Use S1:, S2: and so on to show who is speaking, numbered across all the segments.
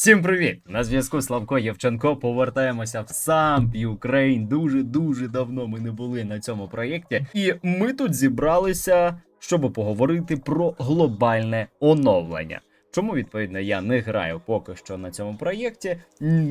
S1: Всім привіт! На зв'язку Славко Євченко. Повертаємося в сам Ukraine. Дуже дуже давно ми не були на цьому проєкті, і ми тут зібралися, щоб поговорити про глобальне оновлення. Чому відповідно я не граю поки що на цьому проєкті,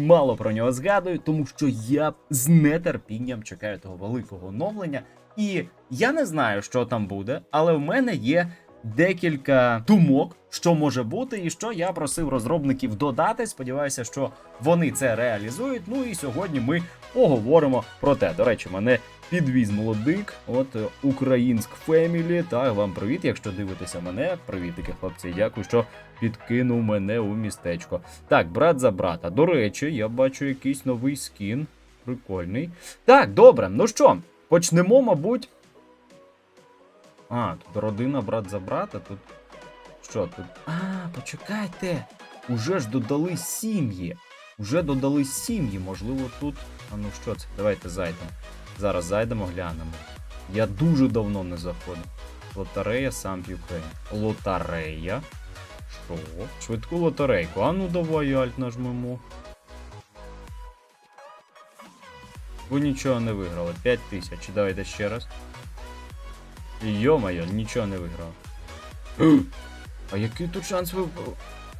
S1: мало про нього згадую, тому що я з нетерпінням чекаю того великого оновлення. І я не знаю, що там буде, але в мене є декілька думок, що може бути, і що я просив розробників додати. Сподіваюся, що вони це реалізують. Ну і сьогодні ми поговоримо про те. До речі, мене підвіз молодик. От е, Українськ Фемілі. Так, вам привіт. Якщо дивитеся мене, привітики, хлопці. Дякую, що підкинув мене у містечко. Так, брат за брата. До речі, я бачу якийсь новий скін. Прикольний. Так, добре, ну що, почнемо, мабуть. А, тут родина брат за брата, тут. Що тут? А, почекайте. Уже ж додали сім'ї. Уже додали сім'ї, можливо, тут. А ну що це? Давайте зайдемо. Зараз зайдемо, глянемо. Я дуже давно не заходив. Лотерея сам Ukraine. Лотерея. Що? Швидку лотерейку. А ну давай альт нажмемо. Ви нічого не виграли. 5 тисяч. Давайте ще раз. Йо-моє, нічого не виграв. А який тут шанс ви...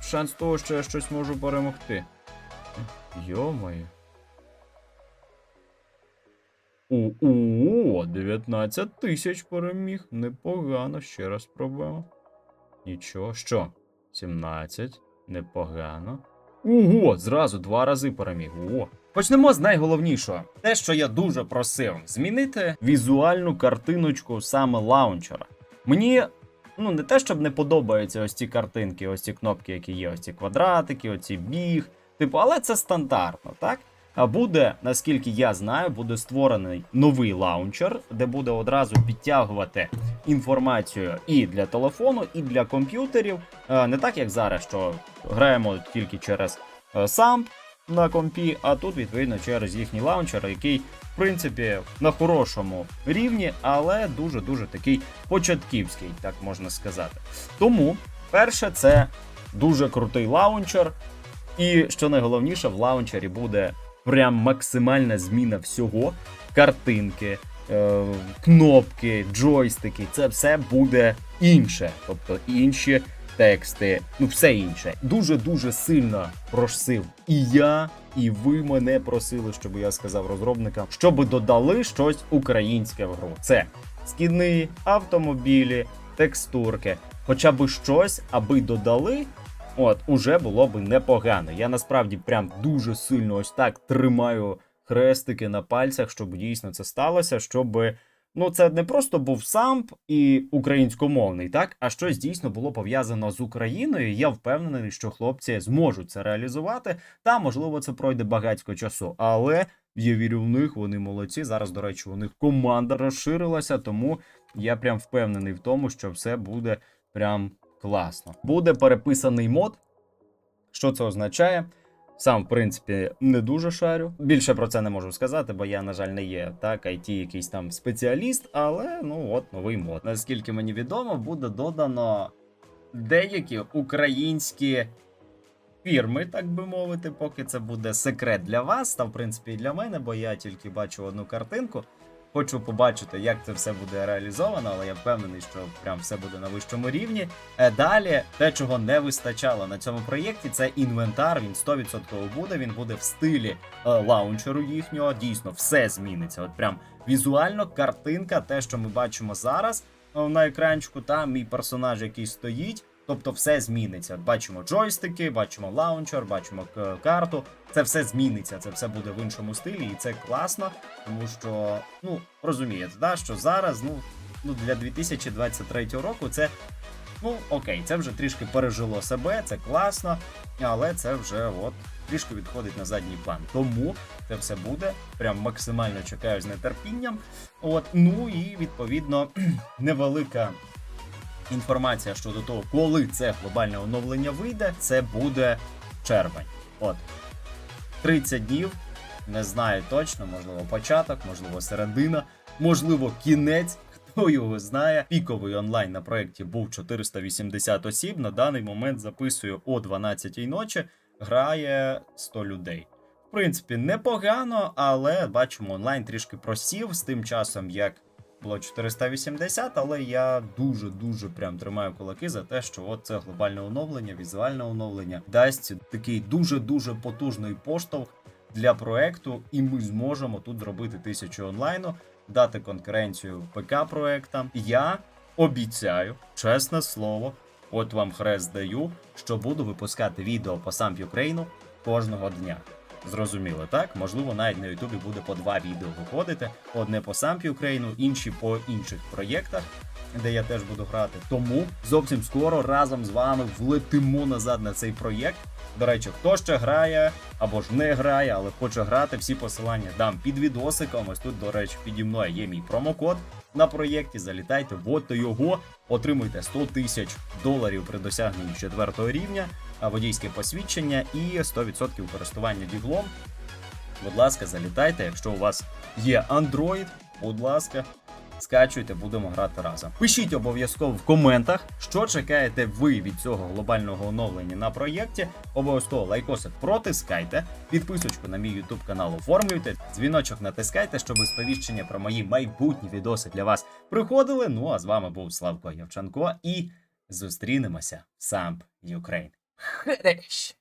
S1: шанс того, що я щось можу перемогти? Йо-моє. О, 19 тисяч переміг. Непогано. Ще раз спробуємо. Нічого. Що? 17. Непогано. Ого, зразу два рази переміг. О. Почнемо з найголовнішого. Те, що я дуже просив, змінити візуальну картиночку саме лаунчера. Мені ну не те, щоб не подобаються ось ці картинки, ось ці кнопки, які є, ось ці квадратики, оці біг. Типу, але це стандартно, так? А буде, наскільки я знаю, буде створений новий лаунчер, де буде одразу підтягувати інформацію і для телефону, і для комп'ютерів. Е, Не так як зараз, що граємо тільки через е, SAMP на компі, а тут відповідно через їхній лаунчер, який в принципі на хорошому рівні, але дуже дуже такий початківський, так можна сказати. Тому, перше, це дуже крутий лаунчер. І що найголовніше, в лаунчері буде прям максимальна зміна всього: картинки, е, кнопки, джойстики. Це все буде інше, тобто інші тексти, ну все інше. Дуже дуже сильно просив і я, і ви мене просили, щоб я сказав розробникам, щоб додали щось українське в гру. Це скіни, автомобілі, текстурки, хоча б щось, аби додали. От, уже було би непогано. Я насправді прям дуже сильно ось так тримаю хрестики на пальцях, щоб дійсно це сталося, щоб ну це не просто був самп і українськомовний, так, а щось дійсно було пов'язано з Україною. Я впевнений, що хлопці зможуть це реалізувати. Та можливо це пройде багатько часу, але я вірю в них. Вони молодці. Зараз, до речі, у них команда розширилася, тому я прям впевнений в тому, що все буде прям класно. Буде переписаний мод. Що це означає? Сам, в принципі, не дуже шарю. Більше про це не можу сказати, бо я, на жаль, не є так, IT якийсь там спеціаліст, але ну от новий мод. Наскільки мені відомо, буде додано деякі українські фірми, так би мовити, поки це буде секрет для вас, та в принципі і для мене, бо я тільки бачу одну картинку. Хочу побачити, як це все буде реалізовано, але я впевнений, що прям все буде на вищому рівні. Е, Далі, те, чого не вистачало на цьому проєкті, це інвентар. Він 100% буде. Він буде в стилі е, лаунчеру їхнього. Дійсно, все зміниться. От прям візуально, картинка, те, що ми бачимо зараз е, на екранчику, та мій персонаж, який стоїть. Тобто все зміниться. Бачимо джойстики, бачимо лаунчер, бачимо карту. Це все зміниться, це все буде в іншому стилі, і це класно, тому що, ну, розумієте, да, що зараз, ну, ну для 2023 року це. Ну, окей, це вже трішки пережило себе, це класно, але це вже от трішки відходить на задній план. Тому це все буде. Прям максимально чекаю з нетерпінням. От, ну і відповідно невелика інформація щодо того, коли це глобальне оновлення вийде, це буде червень. От 30 днів. Не знаю точно, можливо, початок, можливо, середина, можливо, кінець. Хто його знає? Піковий онлайн на проєкті був 480 осіб. На даний момент записую о 12 ночі. грає 100 людей. В принципі, непогано, але бачимо, онлайн трішки просів з тим часом, як було 480, але я дуже-дуже прям тримаю кулаки за те, що от це глобальне оновлення, візуальне оновлення дасть такий дуже-дуже потужний поштовх для проекту, і ми зможемо тут зробити тисячу онлайну, дати конкуренцію ПК проектам. Я обіцяю, чесне слово, от вам хрест даю, що буду випускати відео по сам Україну кожного дня. Зрозуміло, так? Можливо, навіть на Ютубі буде по два відео виходити: одне по сам Україну, інші по інших проєктах, де я теж буду грати. Тому зовсім скоро разом з вами влетимо назад на цей проєкт. До речі, хто ще грає або ж не грає, але хоче грати, всі посилання дам під відосиком. Ось тут, до речі, піді мною є мій промокод на проєкті. Залітайте, вводьте його, отримуйте 100 тисяч доларів при досягненні четвертого рівня, водійське посвідчення і 100% користування діглом. Будь ласка, залітайте. Якщо у вас є Android, будь ласка, скачуйте, будемо грати разом. Пишіть обов'язково в коментах, що чекаєте ви від цього глобального оновлення на проєкті. Обов'язково лайкосик протискайте, підписочку на мій YouTube канал оформлюйте, дзвіночок натискайте, щоб сповіщення про мої майбутні відоси для вас приходили. Ну а з вами був Славко Явченко і зустрінемося в Самп Ukraine.
S2: Хрещ.